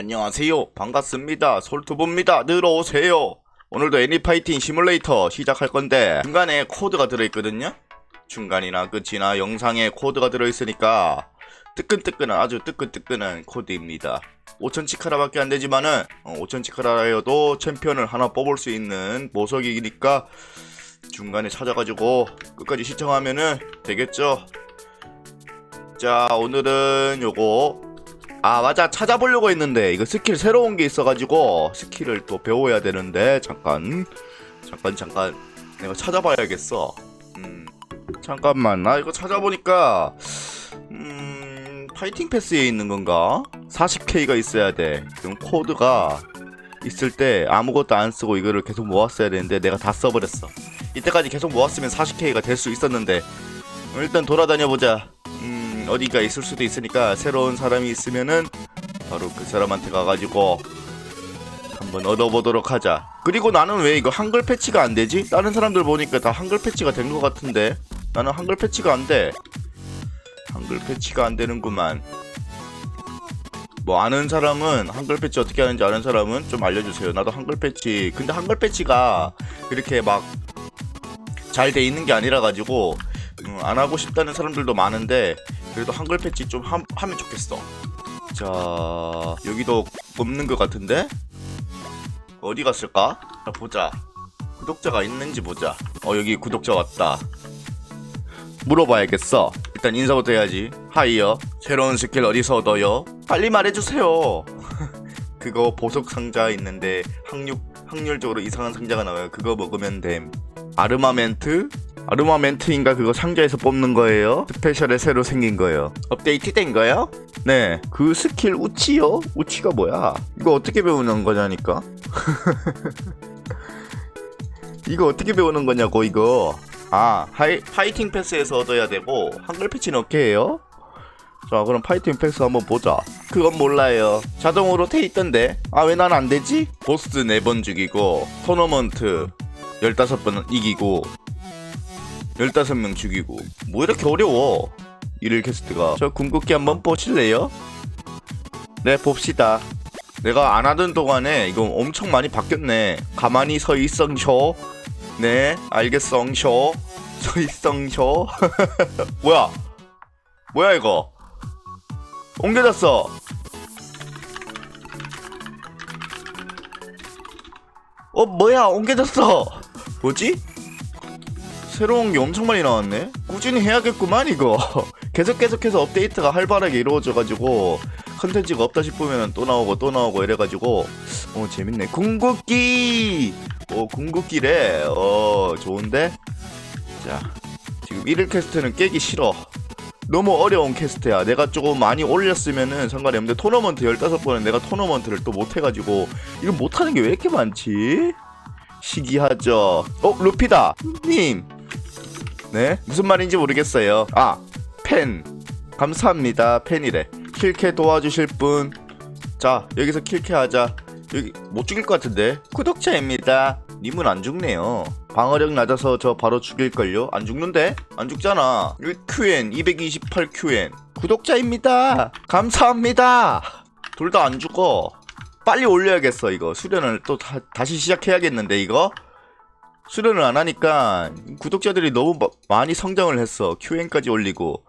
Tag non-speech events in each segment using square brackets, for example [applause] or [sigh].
안녕하세요. 반갑습니다. 솔투브입니다. 들어오세요. 오늘도 애니파이팅 시뮬레이터 시작할 건데 중간에 코드가 들어있거든요. 중간이나 끝이나 영상에 코드가 들어있으니까 뜨끈뜨끈한 아주 뜨끈뜨끈한 코드입니다. 5천 치카라 밖에 안 되지만은 5천 치카라여도 챔피언을 하나 뽑을 수 있는 보석이니까 중간에 찾아가지고 끝까지 시청하면은 되겠죠. 자 오늘은 요거 아 맞아. 찾아보려고 했는데 이거 스킬 새로운 게 있어가지고 스킬을 또 배워야 되는데 잠깐 잠깐 잠깐. 내가 찾아봐야겠어. 음 잠깐만. 나 이거 찾아보니까 음 파이팅 패스에 있는 건가? 40K가 있어야 돼. 그럼 코드가 있을 때 아무것도 안 쓰고 이거를 계속 모았어야 되는데 내가 다 써버렸어. 이때까지 계속 모았으면 40K가 될 수 있었는데. 일단 돌아다녀 보자 음, 어디가 있을 수도 있으니까 새로운 사람이 있으면은 바로 그 사람한테 가가지고 한번 얻어보도록 하자. 그리고 나는 왜 이거 한글 패치가 안 되지? 다른 사람들 보니까 다 한글 패치가 된 것 같은데 나는 한글 패치가 안 돼. 한글 패치가 안 되는구만. 뭐 아는 사람은 한글 패치 어떻게 하는지 아는 사람은 좀 알려주세요. 나도 한글 패치. 근데 한글 패치가 이렇게 막 잘 돼 있는 게 아니라 가지고 음, 안 하고 싶다는 사람들도 많은데 그래도 한글 패치 좀 함- 하면 좋겠어. 자 여기도 없는 것 같은데 어디 갔을까? 자, 보자. 구독자가 있는지 보자. 어 여기 구독자 왔다. 물어봐야겠어. 일단 인사부터 해야지. 하이요. 새로운 스킬 어디서 얻어요? 빨리 말해주세요. [laughs] 그거 보석 상자 있는데 확률 확률적으로 이상한 상자가 나와요. 그거 먹으면 됨. 아르마멘트? 아르마멘트인가 그거 상자에서 뽑는 거예요? 스페셜에 새로 생긴 거예요. 업데이트 된 거요? 네. 그 스킬 우치요? 우치가 뭐야? 이거 어떻게 배우는 거냐니까? [laughs] 이거 어떻게 배우는 거냐고 이거. 아, 하이, 파이팅 패스에서 얻어야 되고 한글 패치는 어떻게 해요? 자, 그럼 파이팅 패스 한번 보자. 그건 몰라요. 자동으로 돼 있던데. 아, 왜 난 안 되지? 보스 4번 죽이고 토너먼트 15번 이기고 15명 죽이고. 뭐 이렇게 어려워? 일일 캐스트가. 저 궁극기 한번 보실래요? 네 봅시다. 내가 안 하던 동안에 이거 엄청 많이 바뀌었네. 가만히 서 있성쇼. 네 알겠성쇼. 서 있성쇼. [laughs] 뭐야? 뭐야 이거? 옮겨졌어. 어 뭐야? 옮겨졌어. [laughs] 뭐지? 새로운 게 엄청 많이 나왔네. 꾸준히 해야겠구만 이거. [laughs] 계속 계속해서 업데이트가 활발하게 이루어져가지고 컨텐츠가 없다 싶으면 또 나오고 또 나오고 이래가지고 어 재밌네. 궁극기. 어 궁극기래. 어 좋은데. 자 지금 1일 캐스트는 깨기 싫어. 너무 어려운 캐스트야. 내가 조금 많이 올렸으면은 상관이 없는데 토너먼트 15번은 내가 토너먼트를 또 못해가지고 이거 못하는 게 왜 이렇게 많지? 시기하죠. 어 루피다. 님. 네 무슨 말인지 모르겠어요. 아 팬. 감사합니다. 팬이래. 킬캐 도와주실 분. 자 여기서 킬캐 하자. 여기 못 죽일 것 같은데. 구독자입니다. 님은 안 죽네요. 방어력 낮아서 저 바로 죽일걸요? 안 죽는데? 안 죽잖아. 여기 QN 228 QN. 구독자입니다. 감사합니다. 둘 다 안 죽어. 빨리 올려야겠어 이거 수련을 또 다, 다시 시작해야겠는데 이거 수련을 안 하니까 구독자들이 너무 마- 많이 성장을 했어 QN까지 올리고.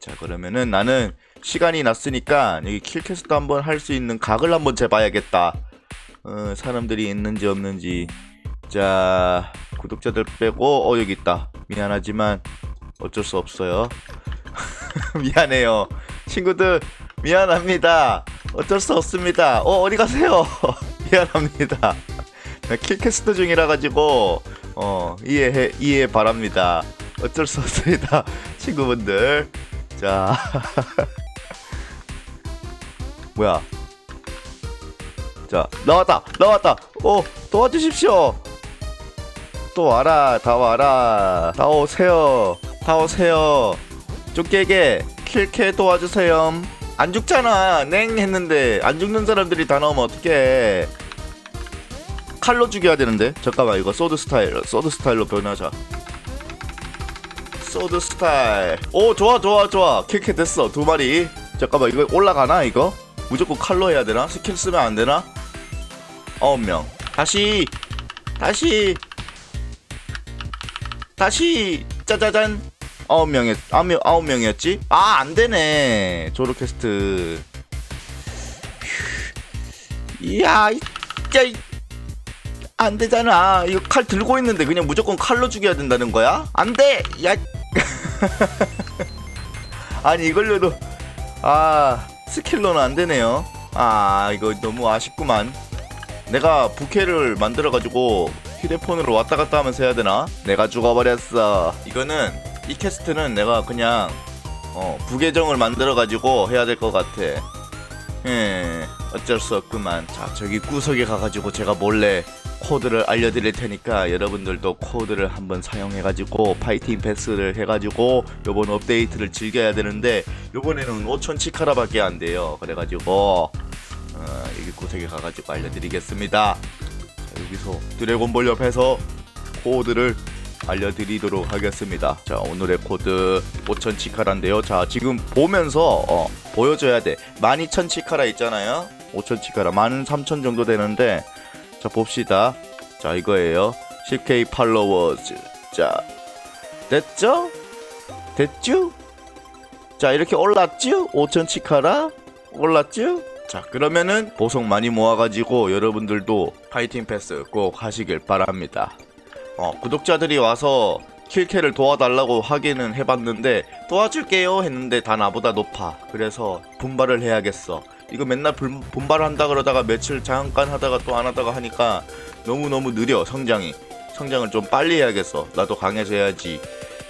자 그러면은 나는 시간이 났으니까 여기 킬캐스트 한번 할 수 있는 각을 한번 재봐야겠다 어, 사람들이 있는지 없는지 자 구독자들 빼고 어 여기 있다 미안하지만 어쩔 수 없어요 [laughs] 미안해요 친구들 미안합니다. 어쩔 수 없습니다. 어, 어디 가세요? [laughs] 미안합니다. 나 [laughs] 킬캐스트 중이라 가지고 어, 이해해 이해 바랍니다. 어쩔 수 없습니다. [laughs] 친구분들. 자. [laughs] 뭐야? 자, 나왔다. 나왔다. 어, 도와주십시오. 또 와라. 다 와라. 다 오세요. 다 오세요. 쫓게게 킬캐 도와주세요. 안 죽잖아. 냉 했는데 안 죽는 사람들이 다 나오면 어떡해. 칼로 죽여야 되는데. 잠깐만 이거 소드 스타일. 소드 스타일로 변하자. 소드 스타일. 오 좋아 좋아 좋아. 킬캐 됐어 두 마리. 잠깐만 이거 올라가나 이거? 무조건 칼로 해야 되나? 스킬 쓰면 안 되나? 아홉 명 다시 다시 다시 짜자잔 아홉 명이 아홉 명이었지? 아 안 되네 조로 캐스트 휴. 이야 이짜 안 되잖아. 이거 칼 들고 있는데 그냥 무조건 칼로 죽여야 된다는 거야? 안 돼! 야. [laughs] 아니 이걸로도. 아 스킬로는 안 되네요. 아 이거 너무 아쉽구만. 내가 부캐를 만들어 가지고 휴대폰으로 왔다 갔다 하면서 해야 되나? 내가 죽어버렸어. 이거는 이 캐스트는 내가 그냥 어 부계정을 만들어 가지고 해야 될 것 같아. 예 어쩔 수 없구만. 자 저기 구석에 가가지고 제가 몰래 코드를 알려드릴 테니까 여러분들도 코드를 한번 사용해가지고 파이팅 패스를 해가지고 요번 업데이트를 즐겨야 되는데 요번에는 5천 치카라밖에 안 돼요 그래가지고 어, 여기 구석에 가가지고 알려드리겠습니다 자, 여기서 드래곤볼 옆에서 코드를 알려드리도록 하겠습니다. 자, 오늘의 코드 5000 치카라인데요. 자, 지금 보면서 어, 보여줘야 돼. 12000 치카라 있잖아요. 5000 치카라 13000 정도 되는데 자, 봅시다. 자, 이거예요. 10k 팔로워즈. 자, 됐죠? 됐죠? 자, 이렇게 올랐죠? 5000 치카라 올랐죠? 자, 그러면은 보석 많이 모아가지고 여러분들도 파이팅 패스 꼭 하시길 바랍니다. 어, 구독자들이 와서 킬캐를 도와달라고 하기는 해봤는데 도와줄게요 했는데 다 나보다 높아 그래서 분발을 해야겠어 이거 맨날 분, 분발한다 그러다가 며칠 잠깐 하다가 또 안 하다가 하니까 너무너무 느려 성장이. 성장을 좀 빨리 해야겠어. 나도 강해져야지.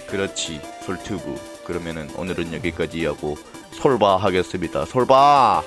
그렇지 솔튜브 그러면은 오늘은 여기까지 하고 솔바 하겠습니다. 솔바